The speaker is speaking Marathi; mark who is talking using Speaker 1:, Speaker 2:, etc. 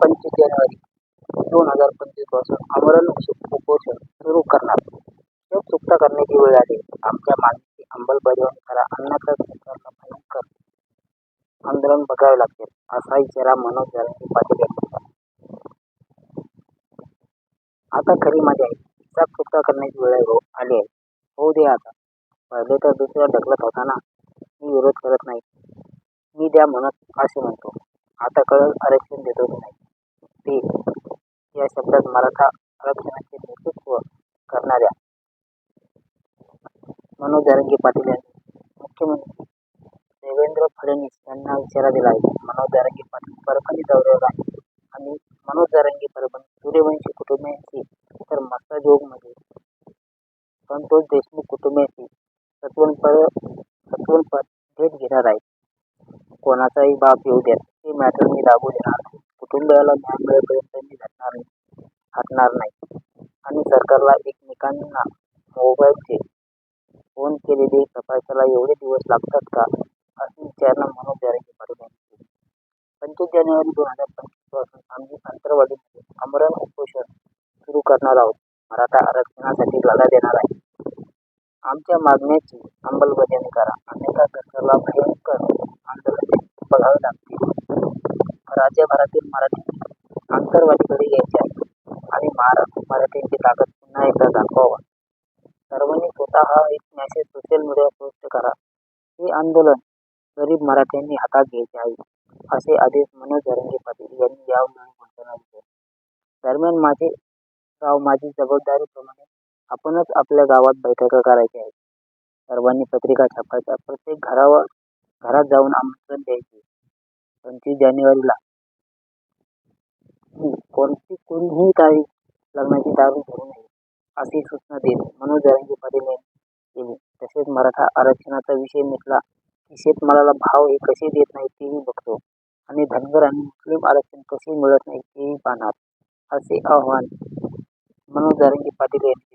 Speaker 1: पंचवीस जानेवारी दोन हजार पंचवीसपासून आमरण उपोषण सुरू करणार. जर चुकता करण्याची वेळ आली. आमच्या मागणीची अंमलबजावणी करा. अन्यथा सरकारला भयंकर आंदोलन बघावे लागेल असा इशारा मनोज जरांगे पाटील यांनी आता खरी मजा आहे. हिसाब चुकता करण्याची वेळ आहे- हो, आली आहे. होऊ दे आता. पहिले तर दुसऱ्या ढकलत होता ना. मी विरोध करत नाही. मी द्या म्हणत असे म्हणतो. आता कळत आरक्षण देतो की नाही. ते या शब्दात मराठा आरक्षणाचे नेतृत्व करणाऱ्या मनोज जरांगे पाटील यांनी मुख्यमंत्री देवेंद्र फडणवीस यांना इशारा दिला आहे मनोज जरांगे पाटील परभणी दौऱ्यावर आहे आणि मनोज जरांगे परभणी सूर्यवंशी कुटुंबियांची तर मस्साजोगमध्ये संतोष देशमुख कुटुंबियांची सत्वनपर सत्वनपर भेट घेणार आहे कोणाचाही बाप येऊ द्या ते मॅटर मी लागू देणार नाही कुटुंबियाला न्याय मिळेपर्यंत मी हटणार नाही हटणार नाही. आणि सरकारला एकमेकांना मोबाईलचे फोन केलेले तपासायला एवढे दिवस लागतात का? अशी विचारणं म्हणून जरांगे पाटील यांनी केली पंचवीस जानेवारी दोन हजार पंचवीसपासून आम्ही अंतरवाडीमध्ये आमरण उपोषण सुरू करणार आहोत. मराठा आरक्षणासाठी लढा देणार आहे. आमच्या मागण्याची अंमलबजावणी करा. अन्यथा सरकारला भयंकर आंदोलन बघावे लागतील राज्यभरातील मराठी आंतरवालीकडे यायचे आहे. आणि महाराष्ट्र मराठींची ताकद पुन्हा एकदा दाखवावा. सर्वांनी स्वतः एक मेसेज सोशल मीडियावर पोस्ट करा. हे आंदोलन गरीब मराठ्यांनी हातात घ्यायचे आहे असे आदेश मनोज जरांगे पाटील यांनी यावेळी बोलताना दिले दरम्यान माझे गाव माझी जबाबदारीप्रमाणे आपणच आपल्या गावात बैठका करायच्या आहेत सर्वांनी पत्रिका छापायच्या प्रत्येक घरावर घरात जाऊन आमंत्रण द्यायचे. पंचवीस जानेवारीला कोणती कोणीही काही लग्नाची दारू धरू नये अशी सूचना देत मनोज जरांगे पाटील केली. तसेच मराठा आरक्षणाचा विषय मिटला की शेतमालाला भाव हे कसे देत नाही तेही बघतो आणि धनगर आणि मुस्लिम आरक्षण कसे मिळत नाही तेही पाहणार असे आव्हान मनोज जरांगे पाटील यांनी